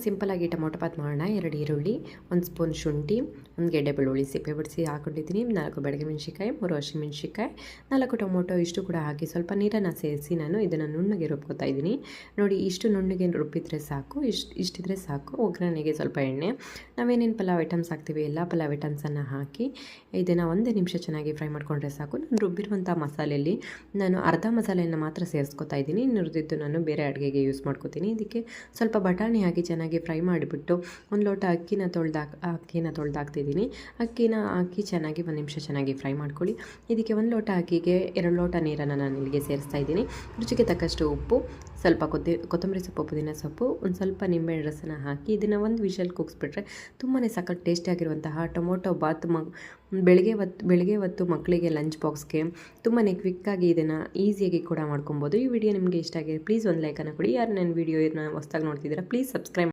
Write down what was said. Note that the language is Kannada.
ಸಿಂಪಲಾಗಿ ಟೊಮೊಟೊ ಪಾತ್ ಮಾಡೋಣ. ಎರಡು ಈರುಳ್ಳಿ, ಒಂದು ಸ್ಪೂನ್ ಶುಂಠಿ, ಒಂದು ಗೆಡ್ಡೆ ಬೆಳ್ಳುಳ್ಳಿ ಸಿಪ್ಪೆ ಬಿಡಿಸಿ ಹಾಕೊಂಡಿದ್ದೀನಿ. ನಾಲ್ಕು ಬೆಳಗ್ಗೆ ಮೆಣಸಿಕಾಯಿ ಮೂರು ಹಸಿಮೆಣ್ಸಿಕಾಯಿ ನಾಲ್ಕು ಟೊಮೊಟೊ ಇಷ್ಟು ಕೂಡ ಹಾಕಿ ಸ್ವಲ್ಪ ನೀರನ್ನು ಸೇರಿಸಿ ನಾನು ಇದನ್ನು ನುಣ್ಣಗೆ ರುಬ್ಕೋತಾ ಇದ್ದೀನಿ. ನೋಡಿ, ಇಷ್ಟು ನುಣ್ಣಗೆ ರುಬ್ಬಿದ್ರೆ ಸಾಕು, ಇಷ್ಟು, ಇಷ್ಟಿದ್ರೆ ಸಾಕು. ಒಗ್ಗರಣೆಗೆ ಸ್ವಲ್ಪ ಎಣ್ಣೆ. ನಾವೇನೇನು ಪಲಾವ್ ಐಟಮ್ಸ್ ಹಾಕ್ತೀವಿ, ಎಲ್ಲ ಪಲಾವ್ ಐಟಮ್ಸನ್ನು ಹಾಕಿ ಇದನ್ನು ಒಂದೇ ನಿಮಿಷ ಚೆನ್ನಾಗಿ ಫ್ರೈ ಮಾಡಿಕೊಂಡ್ರೆ ಸಾಕು. ನಾನು ರುಬ್ಬಿರುವಂಥ ಮಸಾಲೆಯಲ್ಲಿ ನಾನು ಅರ್ಧ ಮಸಾಲೆಯನ್ನು ಮಾತ್ರ ಸೇರಿಸ್ಕೊತಾ ಇದ್ದೀನಿ. ನುರಿದಿದ್ದು ನಾನು ಬೇರೆ ಅಡುಗೆಗೆ ಯೂಸ್ ಮಾಡ್ಕೋತೀನಿ. ಇದಕ್ಕೆ ಸ್ವಲ್ಪ ಬಟಾಣಿ ಹಾಕಿ ಚೆನ್ನಾಗಿ ಫ್ರೈ ಮಾಡಿಬಿಟ್ಟು ಒಂದು ಲೋಟ ಅಕ್ಕಿನ ತೊಳೆದಾಕ್, ಅಕ್ಕಿನ ತೊಳೆದಾಕ್ತಿದ್ದೀನಿ. ಅಕ್ಕಿನ ಹಾಕಿ ಚೆನ್ನಾಗಿ ಒಂದು ನಿಮಿಷ ಚೆನ್ನಾಗಿ ಫ್ರೈ ಮಾಡ್ಕೊಳ್ಳಿ. ಇದಕ್ಕೆ ಒಂದು ಲೋಟ ಅಕ್ಕಿಗೆ ಎರಡು ಲೋಟ ನೀರನ್ನು ನಾನು ಇಲ್ಲಿಗೆ ಸೇರಿಸ್ತಾ ಇದ್ದೀನಿ. ರುಚಿಗೆ ತಕ್ಕಷ್ಟು ಉಪ್ಪು, ಸ್ವಲ್ಪ ಕೊತ್ತಿ, ಕೊತ್ತಂಬರಿ ಸೊಪ್ಪು, ಪುದೀನ ಸೊಪ್ಪು, ಒಂದು ಸ್ವಲ್ಪ ನಿಂಬೆಹಣ್ಣು ರಸನ ಹಾಕಿ ಇದನ್ನು ಒಂದು ವಿಷಲ್ ಕೂಗಿಸ್ಬಿಟ್ರೆ ತುಂಬಾ ಸಖತ್ ಟೇಸ್ಟಿಯಾಗಿರುವಂತಹ ಟೊಮೊಟೊ ಬಾತ್ ಮ, ಬೆಳಗ್ಗೆ ಹೊತ್ತು ಬೆಳಗ್ಗೆ ಹೊತ್ತು ಮಕ್ಕಳಿಗೆ ಲಂಚ್ ಬಾಕ್ಸ್ಗೆ ತುಂಬಾ ಕ್ವಿಕ್ಕಾಗಿ ಇದನ್ನು ಈಸಿಯಾಗಿ ಕೂಡ ಮಾಡ್ಕೊಬೋದು. ಈ ವಿಡಿಯೋ ನಿಮಗೆ ಇಷ್ಟ ಆಗಿದೆ, ಪ್ಲೀಸ್ ಒಂದು ಲೈಕನ್ನು ಕೊಡಿ. ಯಾರು ನನ್ನ ವಿಡಿಯೋನ ಹೊಸ್ದಾಗಿ ನೋಡ್ತಿದ್ದೀರಾ, ಪ್ಲೀಸ್ ಸಬ್ಸ್ಕ್ರೈಬ್